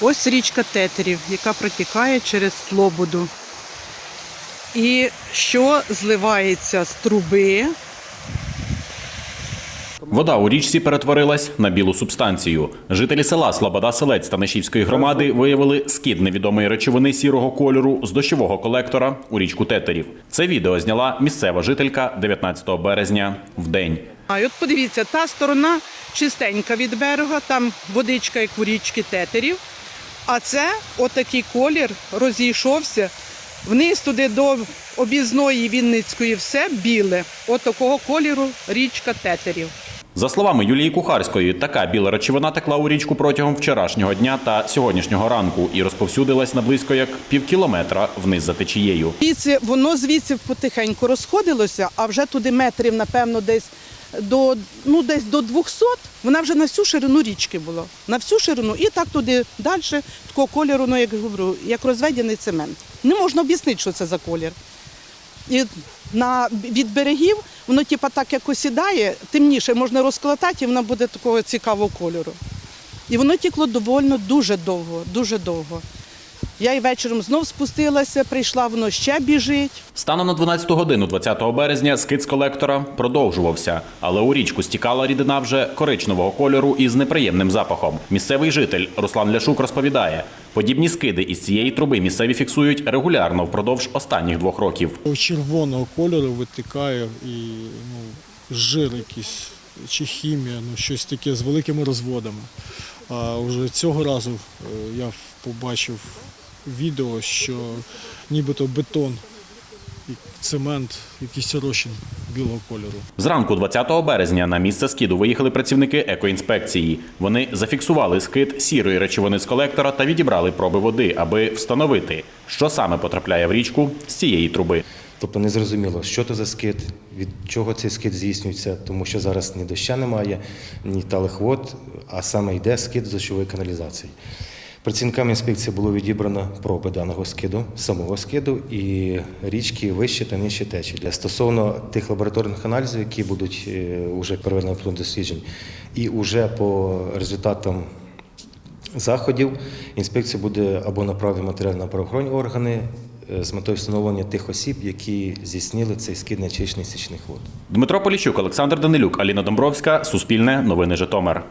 Ось річка Тетерів, яка протікає через Слободу. І що зливається з труби, Вода у річці перетворилась на білу субстанцію. Жителі села Слобода Селець Станишівської громади виявили скид невідомої речовини сірого кольору з дощового колектора у річку Тетерів. Це відео зняла місцева жителька 19 березня в день. А от подивіться, та сторона чистенька від берега, там водичка, як у річки Тетерів. А це отакий колір розійшовся вниз туди до об'їзної Вінницької, все біле. От такого кольору річка Тетерів. За словами Юлії Кухарської, така біла речовина текла у річку протягом вчорашнього дня та сьогоднішнього ранку і розповсюдилась на близько як півкілометра вниз за течією. Звідси, воно звідси потихеньку розходилося, а вже туди метрів, напевно, десь до, ну, десь до 200, вона вже на всю ширину річки була. На всю ширину. І так туди далі, такого кольору, ну, як говорю, як розведений цемент. Не можна об'яснити, що це за колір. І на, від берегів воно типа так як осідає, темніше можна розкладати, і воно буде такого цікавого кольору. І воно тікло доволі дуже довго, дуже довго. Я і вечором знов спустилася, прийшла, воно ще біжить. Станом на 12 годину 20 березня скид з колектора продовжувався, але у річку стікала рідина вже коричневого кольору із неприємним запахом. Місцевий житель Руслан Ляшук розповідає, подібні скиди із цієї труби місцеві фіксують регулярно впродовж останніх двох років. червоного кольору витикає і ну, жир якийсь чи хімія, ну щось таке з великими розводами. А вже цього разу е, я побачив відео, що нібито бетон і цемент, якийсь розчин білого кольору. Зранку 20 березня на місце скиду виїхали працівники екоінспекції. Вони зафіксували скид сірої речовини з колектора та відібрали проби води, аби встановити, що саме потрапляє в річку з цієї труби. Тобто не зрозуміло, що це за скид, від чого цей скид здійснюється, тому що зараз ні доща немає, ні талих вод, а саме йде скид з дощової каналізації. Працівниками інспекції було відібрано проби даного скиду, самого скиду і річки вище та нижче течії. Стосовно тих лабораторних аналізів, які будуть вже переведені в план досліджень, і вже по результатам заходів інспекція буде або направити матеріал на правоохоронні органи е, з метою встановлення тих осіб, які здійснили цей скид нечищених стічних вод. Дмитро Поліщук, Олександр Данилюк, Аліна Домбровська, Суспільне, Новини Житомир.